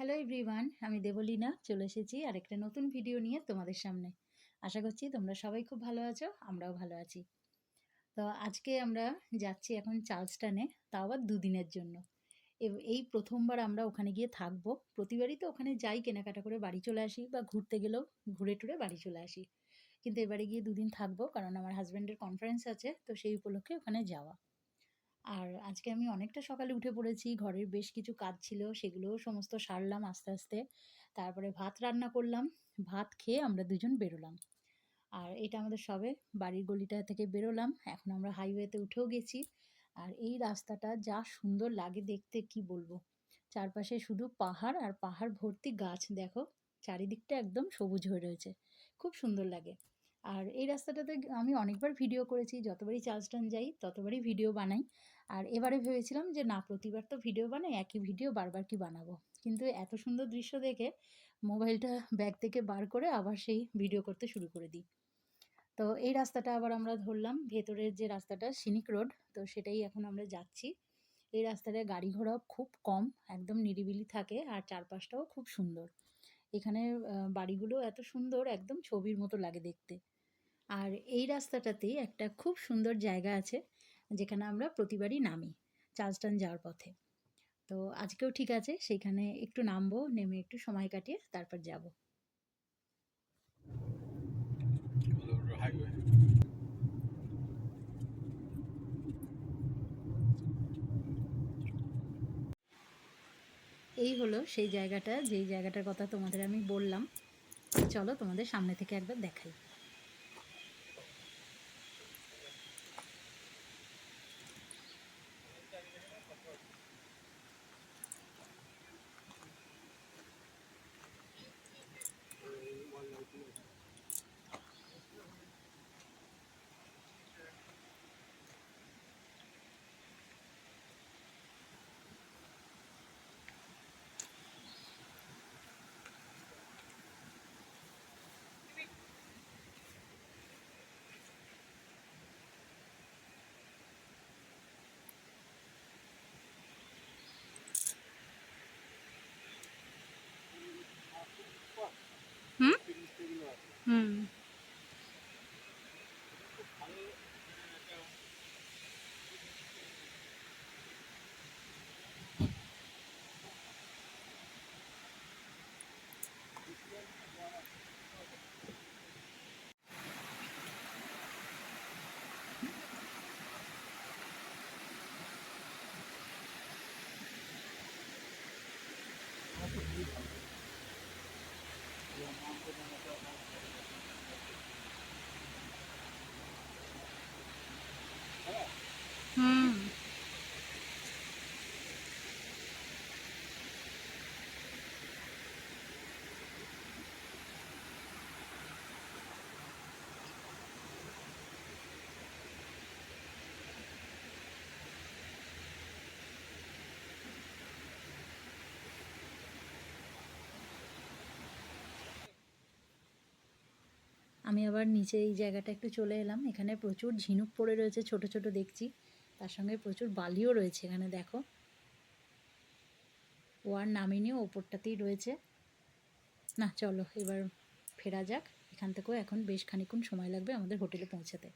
Hello everyone আমি দেবলীনা, চলে এসেছি আরেকটা নতুন ভিডিও নিয়ে তোমাদের সামনে। আশা করছি তোমরা সবাই খুব ভালো আছো, আমরাও ভালো আছি। তো আজকে আমরা যাচ্ছি এখন চার্লসটানে, তাও আবার দুদিনের জন্য। এই প্রথমবার আমরা ওখানে গিয়ে থাকব। প্রতিবারই তো ওখানে যাই, কেনাকাটা করে বাড়ি চলে আসি বা ঘুরতে গেলেও ঘুরে টুরে বাড়ি চলে আসি। কিন্তু এবারে গিয়ে দুদিন থাকব, কারণ আমার হাজব্যান্ডের কনফারেন্স আছে, তো সেই উপলক্ষে ওখানে যাওয়া। আর আজকে আমি অনেকটা সকালে উঠে পড়েছি, ঘরের বেশ কিছু কাজ ছিল, সেগুলোও সমস্ত সারলাম আস্তে আস্তে। তারপরে ভাত রান্না করলাম, ভাত খেয়ে আমরা দুজন বেরোলাম। আর এটা আমাদের সবে বাড়ির গলিটা থেকে বেরোলাম, এখন আমরা হাইওয়েতে উঠেও গেছি। আর এই রাস্তাটা যা সুন্দর লাগে দেখতে, কি বলব? চারপাশে শুধু পাহাড় আর পাহাড় ভর্তি গাছ, দেখো। চারিদিকটা একদম সবুজ হয়ে রয়েছে। খুব সুন্দর লাগে। আর এই রাস্তাটাতে আমি অনেকবার ভিডিও করেছি, যতবারই চার্লস্টন যাই, ততবারই ভিডিও বানাই। আর এবারে ভেবেছিলাম যে, না, প্রতিবার তো ভিডিও বানাই, একই ভিডিও বারবার কি বানাবো? কিন্তু এত সুন্দর দৃশ্য দেখে মোবাইলটা ব্যাগ থেকে বার করে আবার সেই ভিডিও করতে শুরু করে দিই। তো এই রাস্তাটা আবার আমরা ধরলাম, ভেতরের যে রাস্তাটা সিনিক রোড তো সেটাই এখন আমরা যাচ্ছি। এই রাস্তাটায় গাড়ি ঘোড়াও খুব কম, একদম নিরিবিলি থাকে আর চারপাশটাও খুব সুন্দর। এখানে বাড়িগুলো এত সুন্দর, একদম ছবির মতো লাগে দেখতে। আর এই রাস্তাটাতেই একটা খুব সুন্দর জায়গা আছে যেখানে আমরা প্রতিবারই নামি চার্লসটন যাওয়ার পথে। তো আজকেও ঠিক আছে, সেইখানে একটু নামবো, নেমে একটু সময় কাটিয়ে তারপর যাব। এই হলো সেই জায়গাটা, যেই জায়গাটার কথা তোমাদের আমি বললাম। চলো তোমাদের সামনে থেকে একবার দেখাই। Hmm. আমি আবার নিচে এই জায়গাটা একটু চলে এলাম। এখানে প্রচুর ঝিনুক পড়ে রয়েছে, ছোট ছোট দেখছি। তার সঙ্গে প্রচুর বালিও রয়েছে এখানে, দেখো। ও আর নামিনিও ওপরটাতেই রয়েছে। না, চলো, এবার ফেরা যাক। এখান থেকেও এখন বেশ খানিক্ষণ সময় লাগবে আমাদের হোটেলে পৌঁছাতে।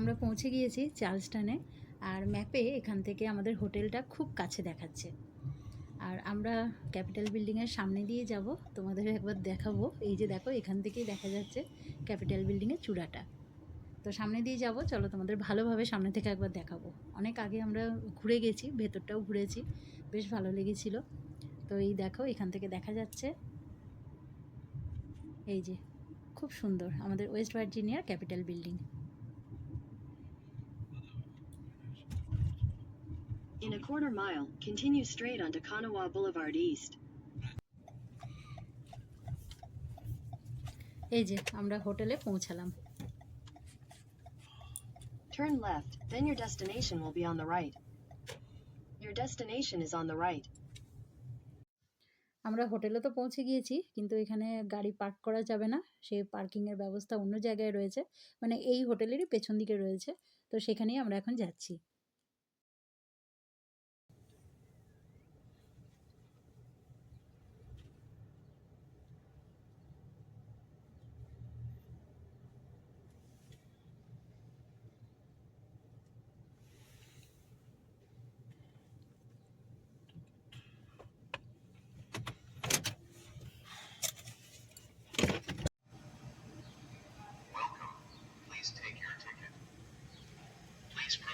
আমরা পৌঁছে গিয়েছি চার্লসটনে আর ম্যাপে এখান থেকে আমাদের হোটেলটা খুব কাছে দেখাচ্ছে। আর আমরা ক্যাপিটাল বিল্ডিংয়ের সামনে দিয়ে যাব, তোমাদের একবার দেখাবো। এই যে দেখো, এখান থেকেই দেখা যাচ্ছে ক্যাপিটাল বিল্ডিংয়ের চূড়াটা। তো সামনে দিয়ে যাব, চলো তোমাদের ভালোভাবে সামনে থেকে একবার দেখাবো। অনেক আগে আমরা ঘুরে গেছি, ভেতরটাও ঘুরেছি, বেশ ভালো লেগেছিল। তো এই দেখো, এখান থেকে দেখা যাচ্ছে এই যে, খুব সুন্দর আমাদের west ভার্জিনিয়ার capital building. In a quarter mile, continue straight onto Kanawa Boulevard East. এই যে আমরা হোটেলে পৌঁছালাম Turn left, then your destination will be on the right. Your destination is on the right. আমরা হোটেলে তো পৌঁছে গিয়েছি কিন্তু এখানে গাড়ি পার্ক করা যাবে না সেই পার্কিংয়ের ব্যবস্থা অন্য জায়গায় রয়েছে মানে এই হোটেলেরই পেছন দিকে রয়েছে তো সেখানেই আমরা এখন যাচ্ছি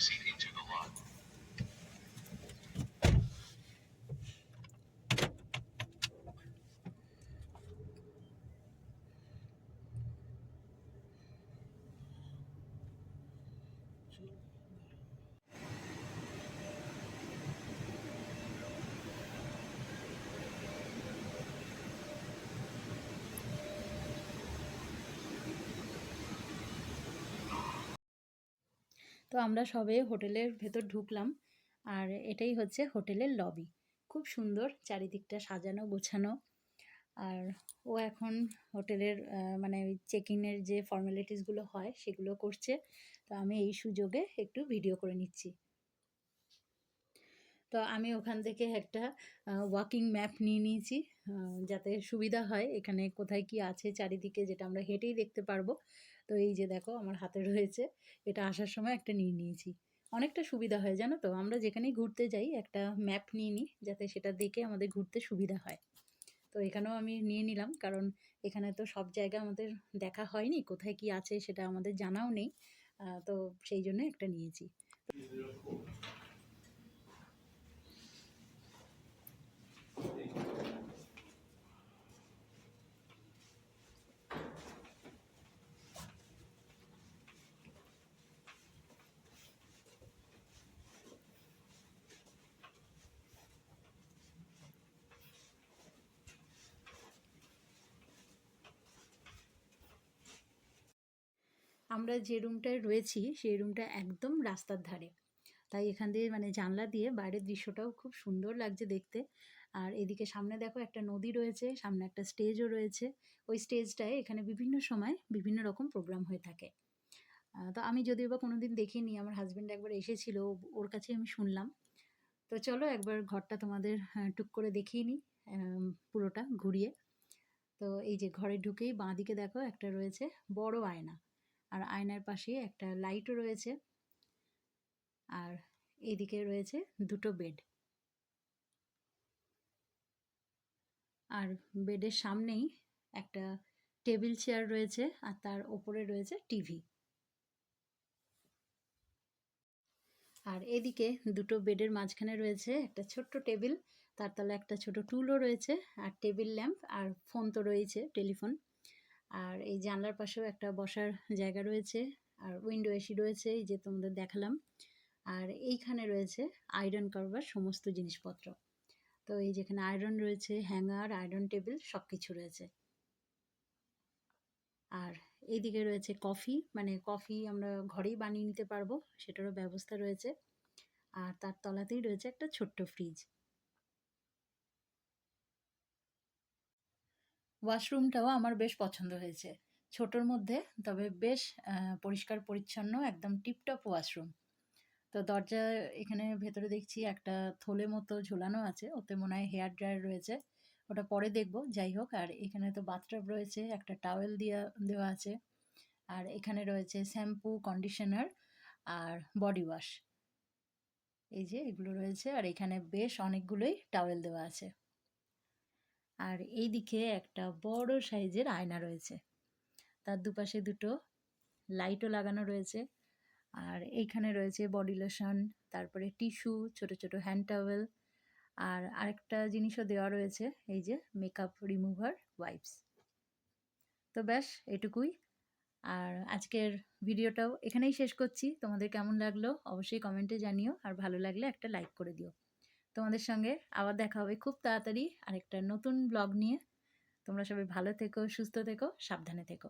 proceed into the lot. তো আমরা সবে হোটেলের ভেতর ঢুকলাম। আর এটাই হচ্ছে হোটেলের লবি খুব সুন্দর চারিদিকটা সাজানো, গোছানো। আর ও এখন হোটেলের মানে চেক ইনের যে ফর্মালিটিসগুলো হয় সেগুলো করছে। তো আমি এই সুযোগে একটু ভিডিও করে নিচ্ছি। তো আমি ওখান থেকে একটা ওয়াকিং ম্যাপ নিয়ে নিয়েছি যাতে সুবিধা হয় এখানে কোথায় কি আছে চারিদিকে যেটা আমরা হেঁটেই দেখতে পারব। তো এই যে দেখো আমার হাতে রয়েছে। এটা আসার সময় একটা নিয়ে নিয়েছি। অনেকটা সুবিধা হয়, জানো তো? আমরা যেখানেই ঘুরতে যাই, একটা ম্যাপ নিয়ে নিই, যাতে সেটা দেখে আমাদের ঘুরতে সুবিধা হয়। তো এখানেও আমি নিয়ে নিলাম, কারণ এখানে তো সব জায়গা আমাদের দেখা হয়নি, কোথায় কি আছে সেটা আমাদের জানাও নেই। তো সেই জন্য একটা নিয়েছি। আমরা যে রুমটায় রয়েছি, সেই রুমটা একদম রাস্তার ধারে। তাই এখান দিয়ে মানে জানলা দিয়ে বাইরের দৃশ্যটাও খুব সুন্দর লাগছে দেখতে। আর এদিকে সামনে দেখো একটা নদী রয়েছে, সামনে একটা স্টেজও রয়েছে। ওই স্টেজটায় এখানে বিভিন্ন সময় বিভিন্ন রকম প্রোগ্রাম হয়ে থাকে। তো আমি যদিও বা কোনো দিন দেখিনি, আমার হাজব্যান্ড একবার এসেছিল, ওর কাছে আমি শুনলাম। তো চলো একবার ঘরটা তোমাদের টুক করে দেখিয়ে নিই পুরোটা ঘুরিয়ে। তো এই যে ঘরে ঢুকেই বাঁ দিকে দেখো একটা রয়েছে বড় আয়না। আর আয়নার পাশে একটা লাইটও রয়েছে। আর এদিকে রয়েছে দুটো বেড। আর বেডের সামনেই একটা টেবিল চেয়ার রয়েছে আর তার ওপরে রয়েছে টিভি। আর এদিকে দুটো বেডের মাঝখানে রয়েছে একটা ছোট্ট টেবিল, তার তলে একটা ছোট টুলও রয়েছে, আর টেবিল ল্যাম্প আর ফোন তো রয়েছে টেলিফোন। আর এই জানলার পাশেও একটা বসার জায়গা রয়েছে আর উইন্ডো এসি রয়েছে, এই যে তোমাদের দেখালাম। আর এইখানে রয়েছে আয়রন করবার সমস্ত জিনিসপত্র। তো এই যেখানে আয়রন রয়েছে হ্যাঙ্গার আয়রন টেবিল সব কিছু রয়েছে। আর এইদিকে রয়েছে কফি মানে কফি আমরা ঘরেই বানিয়ে নিতে পারব, সেটারও ব্যবস্থা রয়েছে। আর তার তলাতেই রয়েছে একটা ছোট্ট ফ্রিজ ওয়াশরুমটাও আমার বেশ পছন্দ হয়েছে। ছোটোর মধ্যে, তবে বেশ পরিষ্কার পরিচ্ছন্ন, একদম টিপটপ ওয়াশরুম। তো দরজা এখানে ভেতরে দেখছি একটা থলে মতো ঝোলানো আছে, ওতে মনে হয় হেয়ার ড্রায়ার রয়েছে। ওটা পরে দেখব, যাই হোক। আর এখানে তো বাথটাব রয়েছে, একটা টাওয়েল দেওয়া দেওয়া আছে। আর এখানে রয়েছে শ্যাম্পু, কন্ডিশনার আর বডি ওয়াশ। এই যে এগুলো রয়েছে, আর এখানে বেশ অনেকগুলোই টাওয়েল দেওয়া আছে। আর এইদিকে একটা বড় সাইজের আয়না রয়েছে। তার দুপাশে দুটো লাইটও লাগানো রয়েছে। আর এইখানে রয়েছে বডি লোশন, তারপরে টিস্যু, ছোট ছোট হ্যান্ড টাওয়েল আর আরেকটা জিনিসও দেওয়া রয়েছে, এই যে মেকআপ রিমুভার ওয়াইপস। তো ব্যাস, এটুকুই। আর আজকের ভিডিওটাও এখানেই শেষ করছি। তোমাদের কেমন লাগল অবশ্যই কমেন্টে জানিও। আর ভালো লাগলে একটা লাইক করে দিও। তোমাদের সঙ্গে আবার দেখা হবে খুব তাড়াতাড়ি আরেকটা নতুন ব্লগ নিয়ে। তোমরা সবাই ভালো থেকো, সুস্থ থেকো, সাবধানে থেকো।